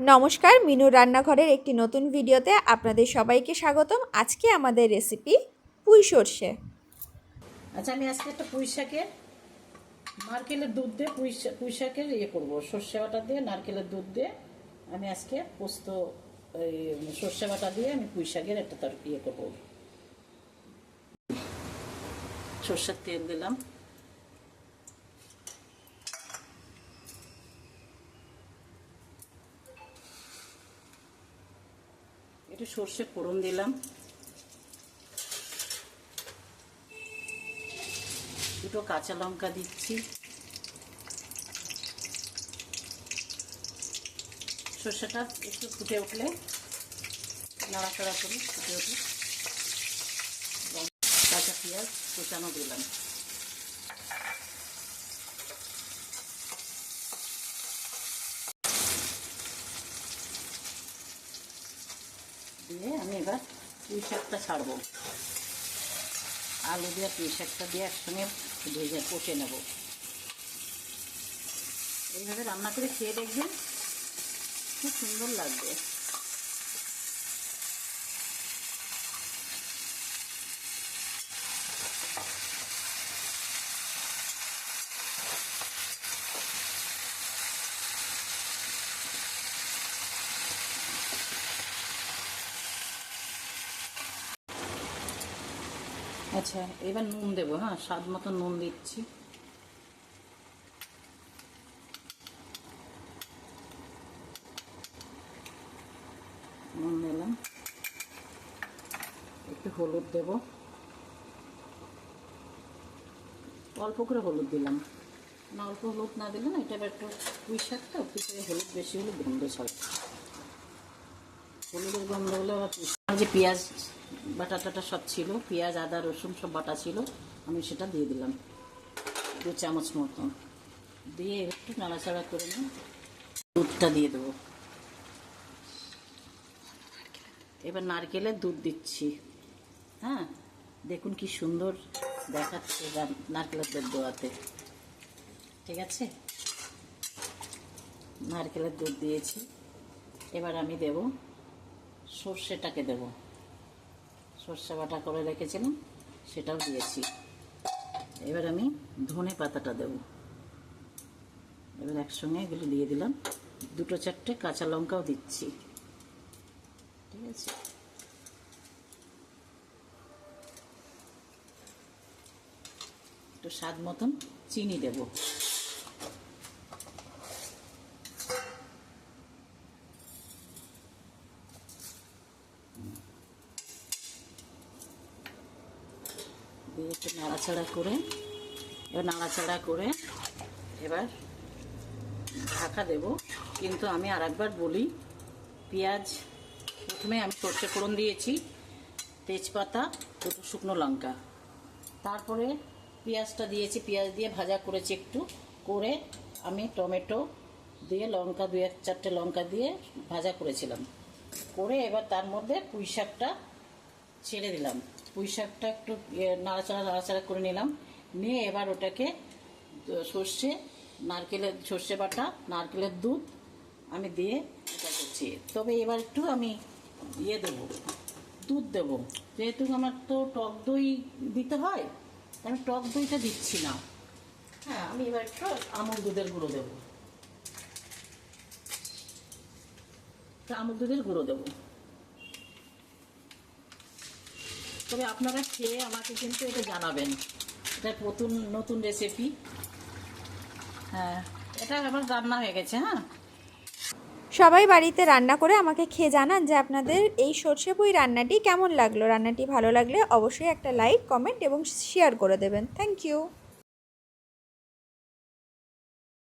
নমস্কার মিনুর রান্নাঘরের একটি নতুন ভিডিওতে আপনাদের সবাইকে স্বাগতম। আজকে আমাদের রেসিপি পুঁই সর্ষে। আচ্ছা আমি আজকে একটা পুঁই শাকের, নারকেলের দুধ দিয়ে পুঁই পুঁই শাকের ইয়ে করব, সর্ষে বাটা দিয়ে নারকেলের দুধ দিয়ে আমি আজকে পোস্ত সর্ষে বাটা দিয়ে আমি পুঁই শাকের একটা তর ইয়ে করব। সর্ষের তেল দিলাম। একটু সর্ষে ফোড়ন দিলাম। দুটো কাঁচা লঙ্কা দিচ্ছি। সর্ষেটা একটু ফুটে উঠলে নাড়াচাড়া করে, ফুটে উঠে এবং কাঁচা পেঁয়াজ কোচানো দিলাম। দিয়ে আমি এবার পুঁই শাকটা ছাড়বো। আলু দিয়ে পুঁই শাকটা দিয়ে একসঙ্গে ভেজে কষে নেব। এইভাবে রান্না করে খেয়ে দেখবেন খুব সুন্দর লাগবে। আচ্ছা এবার নুন দেবো হ্যাঁ? স্বাদ মতো নুন দিচ্ছি। নুন দিলাম। একটু হলুদ দেব। অল্প করে হলুদ দিলাম। না, অল্প হলুদ না দিলে না, এটা একটু পুঁই শাক তো, পুঁই হলুদ বেশি হলে গন্ধ ছাড়ে। হলুদের গন্ধ আর যে পেঁয়াজ, বাটা টাটা সব ছিল, পেঁয়াজ, আদা, রসুন সব বাটা ছিল, আমি সেটা দিয়ে দিলাম। দু চামচ মতন দিয়ে একটু নাড়াচাড়া করে নিয়ে দুধটা দিয়ে দেবো। এবার নারকেলের দুধ দিচ্ছি। হ্যাঁ দেখুন কি সুন্দর দেখাচ্ছে নারকেলের দুধ দেওয়াতে। ঠিক আছে? নারকেলের দুধ দিয়েছি। এবার আমি দেব সর্ষেটাকে দেব। সর্ষে বাটা করে রেখেছিলাম, সেটাও দিয়েছি। এবার আমি ধনে পাতাটা দেব। এবার একসঙ্গে এগুলো দিয়ে দিলাম। দুটো চারটে কাঁচা লঙ্কাও দিচ্ছি। ঠিক আছে? একটু স্বাদ মতন চিনি দেব। দিয়ে একটু নাড়াচাড়া করে, এবার নাড়াচাড়া করে এবার ঢাকা দেব। কিন্তু আমি আর একবার বলি, পেঁয়াজ প্রথমে আমি সর্ষে ফোড়ন দিয়েছি, তেজপাতা, দুটো শুকনো লঙ্কা। তারপরে পেঁয়াজটা দিয়েছি, পেঁয়াজ দিয়ে ভাজা করেছি একটু, করে আমি টমেটো দিয়ে লঙ্কা দু এক চারটে লঙ্কা দিয়ে ভাজা করেছিলাম। করে এবার তার মধ্যে পুঁই শাকটা ছেড়ে দিলাম। পুঁই শাকটা একটু নাড়াচাড়া নাড়াচাড়া করে নিলাম। নিয়ে এবার ওটাকে সর্ষে নারকেলের সর্ষে বাটা নারকেলের দুধ আমি দিয়ে এটা করছি। তবে এবার একটু আমি ইয়ে দেবো দুধ দেবো। যেহেতু আমার তো টক দই দিতে হয় আমি টক দইটা দিচ্ছি না। হ্যাঁ আমি এবার একটু আমুল দুধের গুঁড়ো দেবো। আমুল দুধের গুঁড়ো দেবো। তবে আপনারা খেয়ে আমাকে কিন্তু এটা জানাবেন। এটা নতুন নতুন রেসিপি হ্যাঁ এটা আমার রান্না হয়ে গেছে হ্যাঁ। সবাই বাড়িতে রান্না করে আমাকে খেয়ে জানান যে আপনাদের এই সর্ষে পুঁই রান্নাটি কেমন লাগল। রান্নাটি ভালো লাগলে অবশ্যই একটা লাইক কমেন্ট এবং শেয়ার করে দেবেন। Thank you